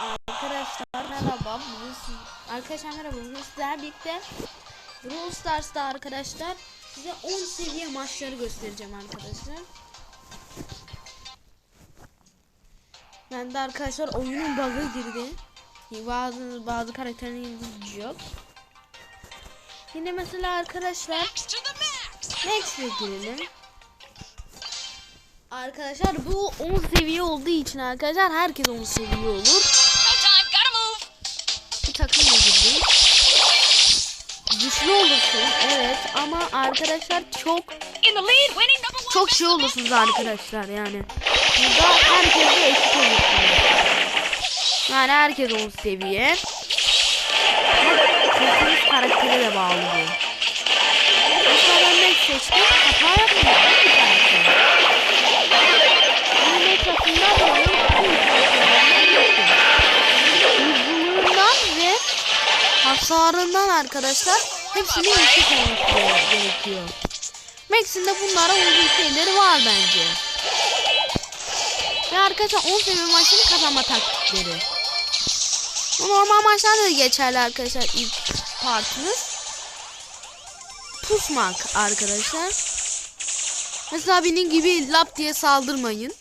Arkadaşlar merhaba. Bugün siz... Arkadaşlar merhaba. Bugün sizlerle birlikte Brawl Stars'ta arkadaşlar size 10 seviye maçları göstereceğim arkadaşlar. Ben de arkadaşlar oyunun bug'ı girdi. Bazı bazı karakterlerin yıldızı yok. Yine mesela arkadaşlar. Max'e girelim. Arkadaşlar bu 10 seviye olduğu için arkadaşlar herkes 10 seviye olur. Takımla girdim. Güçlü olursun evet ama arkadaşlar çok çok şey olursunuz arkadaşlar yani. Burada herkese eşit olursunuz. Yani herkes 10 seviye. Seçtiğiniz karaktere de bağlı bu. Mesela ben Max seçtim. Hata yapmıyorum. Hasarından arkadaşlar hepsini eşit olması gerekiyor. Max'in de bunlara uygun şeyleri var bence. Ve arkadaşlar 10 seviye maçını kazanma taktikleri. Bu normal maçlarda da geçerli arkadaşlar ilk partimiz. Pusmak arkadaşlar. Mesela benim gibi lap diye saldırmayın.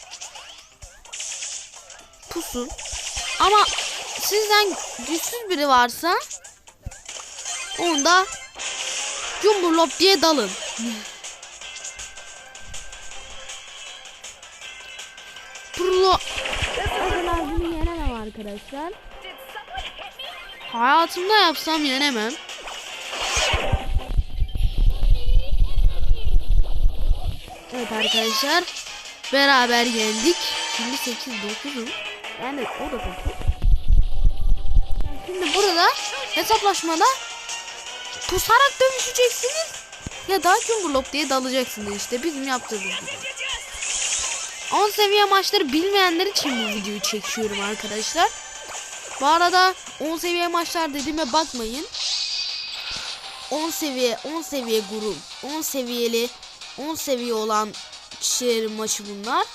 Pusun. Ama sizden güçsüz biri varsa onda cumburlop diye dalın. Yenemem arkadaşlar. Hayatımda yapsam yenemem. Evet arkadaşlar. Beraber yendik. Şimdi 8 9'um. Yani o da 9. Şimdi burada hesaplaşmada pusarak dövüşeceksiniz ya da cumburlop diye dalacaksınız işte bizim yaptığımız gibi. 10 seviye maçları bilmeyenler için bu videoyu çekiyorum arkadaşlar. Bu arada 10 seviye maçlar dediğime bakmayın. 10 seviye 10 seviye grup 10 seviyeli 10 seviye olan kişilerin maçı bunlar.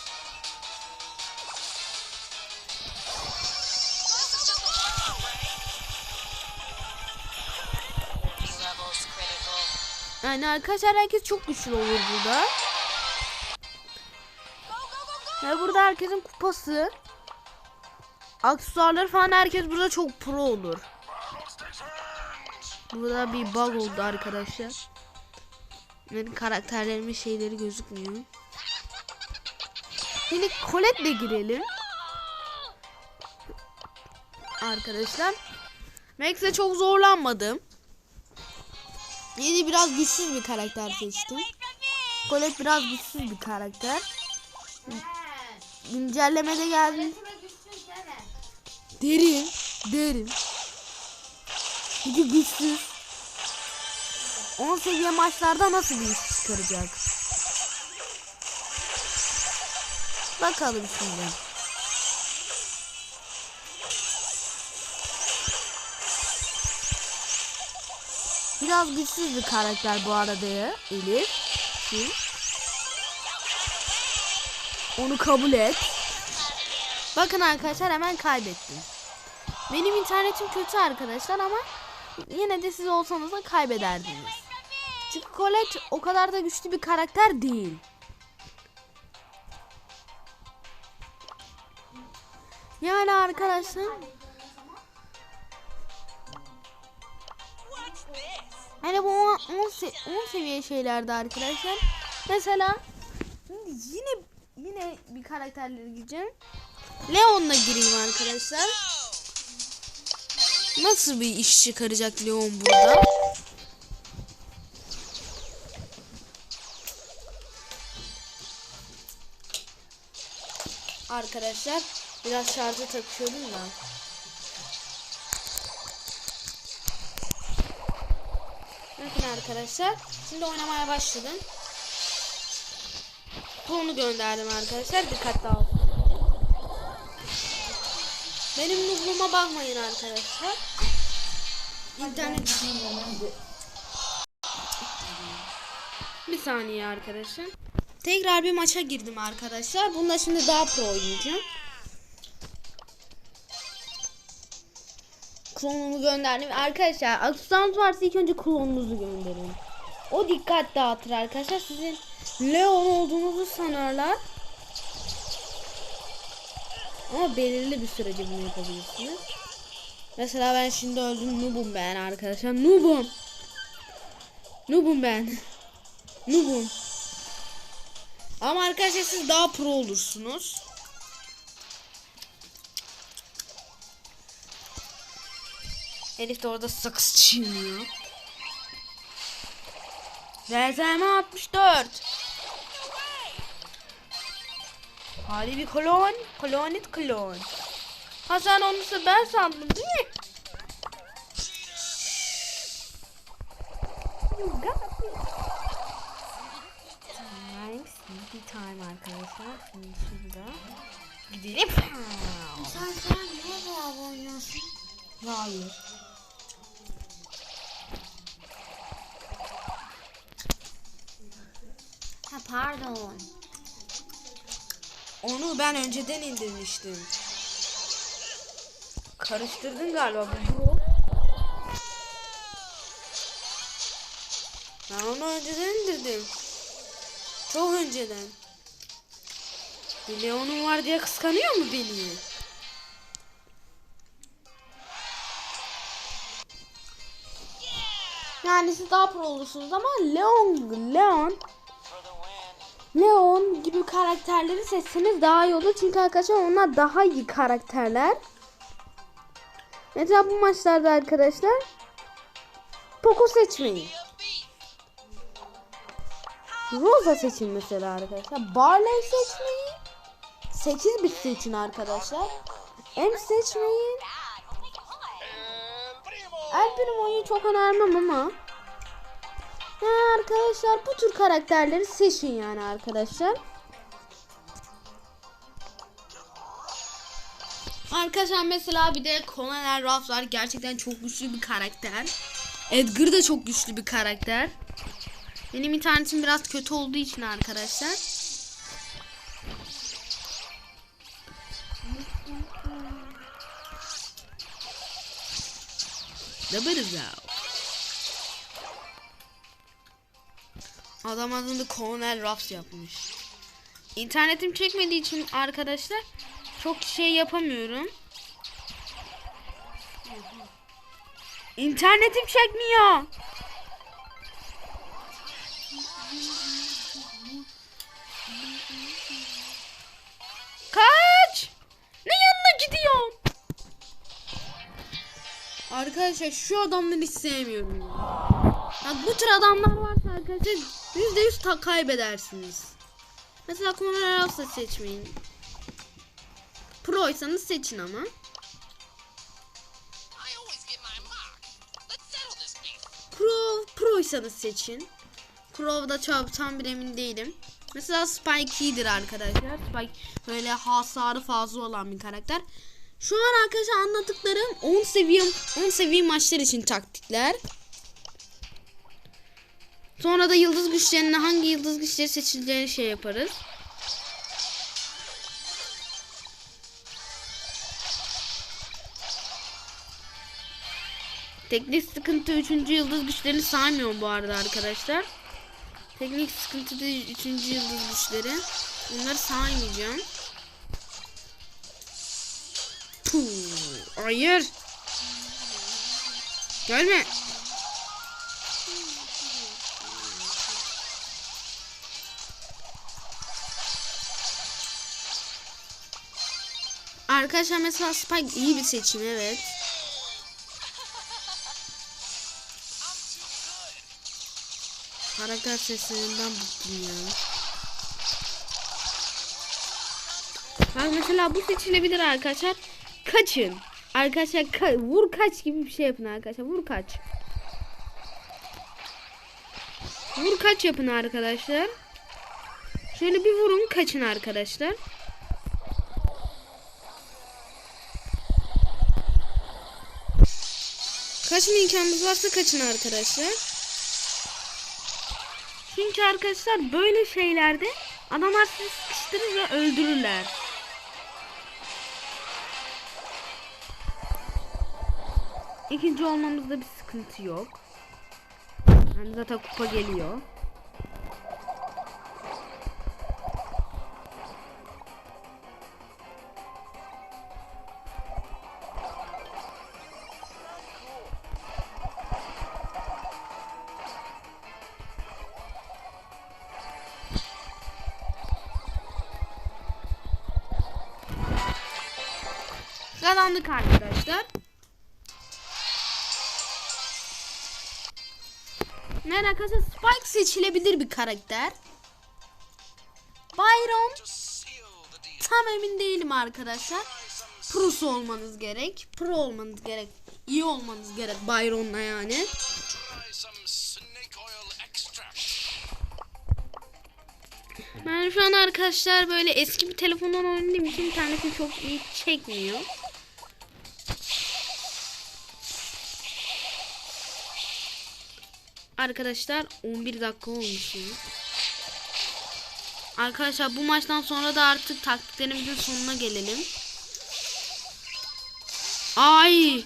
Yani arkadaşlar herkes çok güçlü olur burada. Ve burada herkesin kupası. Aksesuarları falan herkes burada çok pro olur. Burada bir bug oldu arkadaşlar. Benim karakterlerimin şeyleri gözükmüyor. Şimdi Colette'le girelim. Arkadaşlar. Max'e çok zorlanmadım. Yeni biraz güçsüz bir karakter seçtim. Colette biraz güçsüz bir karakter. Güncellemede geldi. Derin, derin. Çünkü güçsüz. 10 seviye maçlarda nasıl bir iş çıkaracak? Bakalım şimdi. Biraz güçsüz bir karakter bu arada ya Elif. Şu. Onu kabul et. Bakın arkadaşlar hemen kaybettim. Benim internetim kötü arkadaşlar ama yine de siz olsanız da kaybederdiniz. Çünkü Colette o kadar da güçlü bir karakter değil. Yani arkadaşlar Hani bu 10 seviye şeylerde arkadaşlar. Mesela şimdi yine yine bir karakterlere gireceğim. Leon'la gireyim arkadaşlar. Nasıl bir iş çıkaracak Leon burada? Arkadaşlar biraz şarja takışıyordum da. Arkadaşlar. Şimdi oynamaya başladım. Bunu gönderdim arkadaşlar. Dikkatli olun. Benim nuzluma bakmayın arkadaşlar. İnternet Bir saniye arkadaşlar. Tekrar bir maça girdim arkadaşlar. Bunda şimdi daha pro oynayacağım. Klonumu gönderdim. Arkadaşlar aksesuarınız varsa ilk önce klonunuzu gönderin. O dikkat dağıtır arkadaşlar. Sizin Leon olduğunuzu sanarlar. Ama belirli bir sürece bunu yapabilirsiniz. Mesela ben şimdi öldüm. Noob'um ben arkadaşlar. Noob'um. Noob'um ben. Noob'um. Ama arkadaşlar siz daha pro olursunuz. Elif de orada sakız çiğniyor. VZM 64. Hadi bir klon. Klonit klon. Ha sen onu ben sandım değil mi? You got me. Time, sleepy time arkadaşlar. Şimdi şurada. Gidelim. Sen sen niye beraber oynuyorsun? Hayır. Pardon. Onu ben önceden indirmiştim. Karıştırdın galiba bu. Ben onu önceden indirdim. Çok önceden. Leon'un var diye kıskanıyor mu beni? Yani siz daha pro olursunuz ama Leon, Leon Leon gibi karakterleri seçseniz daha iyi olur. Çünkü arkadaşlar onlar daha iyi karakterler. Mesela bu maçlarda arkadaşlar Poco seçmeyin. Rosa seçin mesela arkadaşlar. Barley seçmeyin. 8 bit seçin arkadaşlar. M seçmeyin. El Primo'yu çok önermem ama. Ha, arkadaşlar bu tür karakterleri seçin yani arkadaşlar. Arkadaşlar mesela bir de Colonel Ruff var. Gerçekten çok güçlü bir karakter. Edgar da çok güçlü bir karakter. Benim internetim biraz kötü olduğu için arkadaşlar. Yaparız Adam adını Colonel Ruffs yapmış. İnternetim çekmediği için arkadaşlar çok şey yapamıyorum. İnternetim çekmiyor. Kaç! Ne yanına gidiyorsun? Arkadaşlar şu adamları hiç sevmiyorum ya. Ya bu tür adamlar varsa arkadaşlar yüzde yüz ta kaybedersiniz. Mesela Ruffs'ı seçmeyin. Pro'ysanız seçin ama. Pro, Pro'ysanız seçin. Crow'da tam bir emin değilim. Mesela Spike iyidir arkadaşlar. Spike böyle hasarı fazla olan bir karakter. Şu an arkadaşlar anlattıklarım 10 seviye 10 seviye maçlar için taktikler. Sonra da yıldız güçlerine hangi yıldız güçleri seçileceğini şey yaparız. Teknik sıkıntı 3. yıldız güçlerini saymıyorum bu arada arkadaşlar. Teknik sıkıntı da 3. yıldız güçleri. Bunları saymayacağım. Puh, hayır. Gelme. Arkadaşlar mesela Spike iyi bir seçim evet. Karakter seslerinden bıktım ya. Bak mesela bu seçilebilir arkadaşlar. Kaçın. Arkadaşlar ka- vur kaç gibi bir şey yapın arkadaşlar. Vur kaç. Vur kaç yapın arkadaşlar. Şöyle bir vurun kaçın arkadaşlar. Kaçma imkanımız varsa kaçın arkadaşlar. Çünkü arkadaşlar böyle şeylerde adamlar sizi sıkıştırır ve öldürürler. İkinci olmamızda bir sıkıntı yok. Yani zaten kupa geliyor. Kazandık arkadaşlar. Arkadaşlar Spike seçilebilir bir karakter. Byron tam emin değilim arkadaşlar. Pro'su olmanız gerek. Pro olmanız gerek. İyi olmanız gerek Byron'la yani. Ben şu an arkadaşlar böyle eski bir telefondan oynadığım için interneti çok iyi çekmiyor. Arkadaşlar 11 dakika olmuş. Arkadaşlar bu maçtan sonra da artık taktiklerimizin sonuna gelelim. Ay!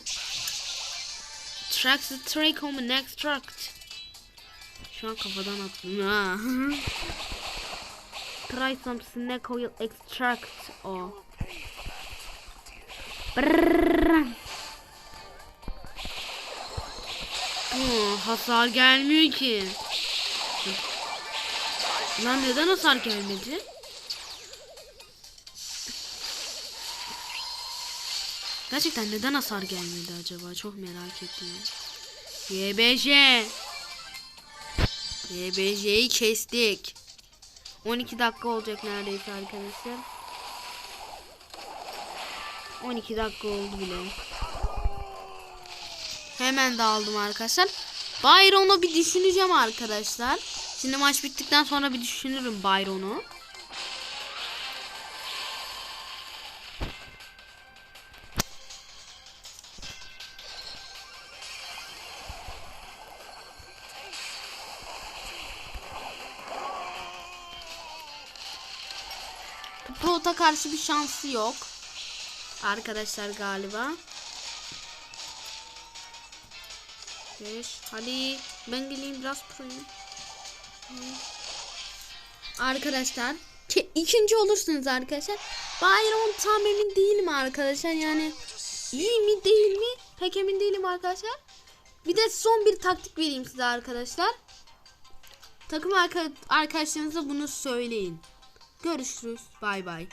Tracks the Trake Home Extract. Şu an kafadan attım ha. Try some snack oil extract. O. Brrrr. Hasar gelmiyor ki. Lan neden hasar gelmedi? Gerçekten neden hasar gelmedi acaba? Çok merak ettim. YBJ. YBJ'yi kestik. 12 dakika olacak neredeyse arkadaşlar. 12 dakika oldu bile. Hemen dağıldım arkadaşlar. Byron'u bir düşüneceğim arkadaşlar. Şimdi maç bittikten sonra bir düşünürüm Byron'u. Prot'a karşı bir şansı yok. Arkadaşlar galiba. Beş. Hadi ben geleyim biraz proyum. Arkadaşlar ki, ikinci olursunuz arkadaşlar. Byron tam emin değilim arkadaşlar yani iyi mi değil mi pek emin değilim arkadaşlar. Bir de son bir taktik vereyim size arkadaşlar. Takım arka- arkadaşlarınıza bunu söyleyin. Görüşürüz. Bay bay.